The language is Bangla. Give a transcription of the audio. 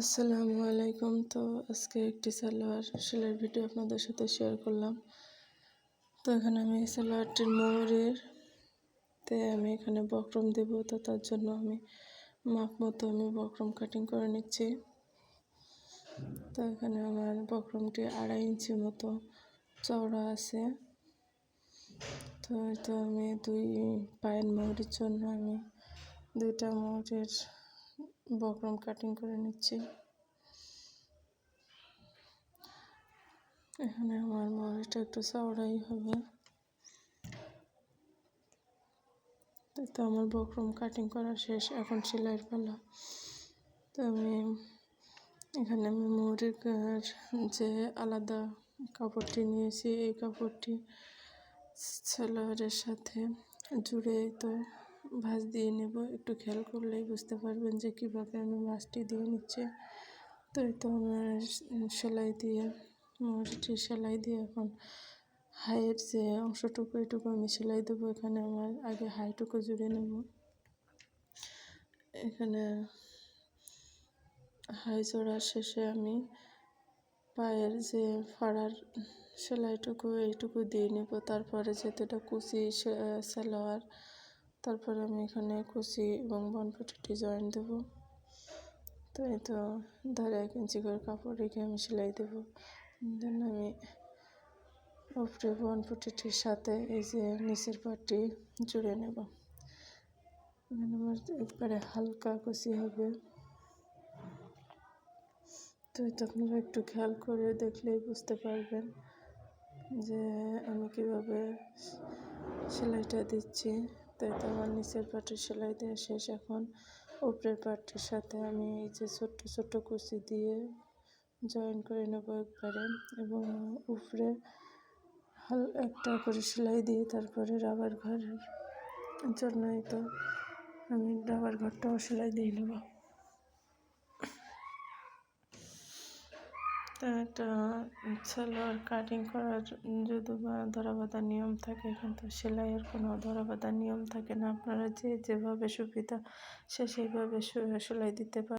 আসসালামু আলাইকুম। তো আজকে একটি সালোয়ার সেলাইয়ের ভিডিও আপনাদের সাথে শেয়ার করলাম। তো এখানে আমি সালোয়ারটির মোহরের তে আমি এখানে বক্রম দেব। তো তার জন্য আমি মাপ মতো আমি বক্রম কাটিং করে নিচ্ছি। তো এখানে আমার বক্রমটি আড়াই ইঞ্চি মতো চওড়া আছে। তো হয়তো আমি দুই পায়ের মোহরের জন্য আমি দুইটা মোহরের বকরম কাটিং করে নিচ্ছি। এখানে আমার মরিচটা একটু চওড়াই হবে। তো আমার বকরম কাটিং করা শেষ, এখন সেলাইয়ের পালা। তো আমি এখানে আমি মুড়ির যে আলাদা কাপড়টি নিয়েছি, এই কাপড়টি সেলোয়ারের সাথে জুড়ে তো ভাঁজ দিয়ে নেব। একটু খেয়াল করলেই বুঝতে পারবেন যে কীভাবে আমি ভাঁজটি দিয়ে নিচ্ছি। তো এই তো আমার সেলাই দিয়ে মোটামুটি সেলাই দিয়ে এখন হাইয়ের যে অংশটুকু, এটুকু আমি সেলাই দেবো। এখানে আমার আগে হাইটুকু জুড়ে নেব। এখানে হাই জোড়ার শেষে আমি পায়ের যে ফাড়ার সেলাইটুকু, এইটুকু দিয়ে নেব। তারপরে যেটা কুচি সালোয়ার তারপরে আমি এখানে কুচি এবং বনপটিটি জয়েন দেব। তো এই তো ধারে এক ইঞ্চি করে কাপড় রেখে আমি সেলাই দেবো। দেন আমি উপরে বনপটিটির সাথে এই যে নিচের পাটি জুড়ে নেব। আমার একবারে হালকা কুচি হবে। তো এটা আপনারা একটু খেয়াল করে দেখলেই বুঝতে পারবেন যে আমি কীভাবে সেলাইটা দিচ্ছি। তাই তো আমার নিচের পাটের সেলাই দেওয়া শেষ এখন। উপরের পাটটির সাথে আমি এই যে ছোট্ট ছোট্ট কুচি দিয়ে জয়েন করে নেব একবারে এবং উপরে হাল, একটা করে সেলাই দিয়ে তারপরে রাবার ঘরের জন্যই তো আমি রাবার ঘরটাও সেলাই দিয়ে নেব। একটা সেলোয়ার কাটিং করার যদি বা ধরাবাঁধা নিয়ম থাকে কিন্তু সেলাইয়ের কোনো ধরাবাঁধা নিয়ম থাকে না। আপনারা যে যেভাবে সুবিধা সে সেইভাবে সেলাই দিতে পারে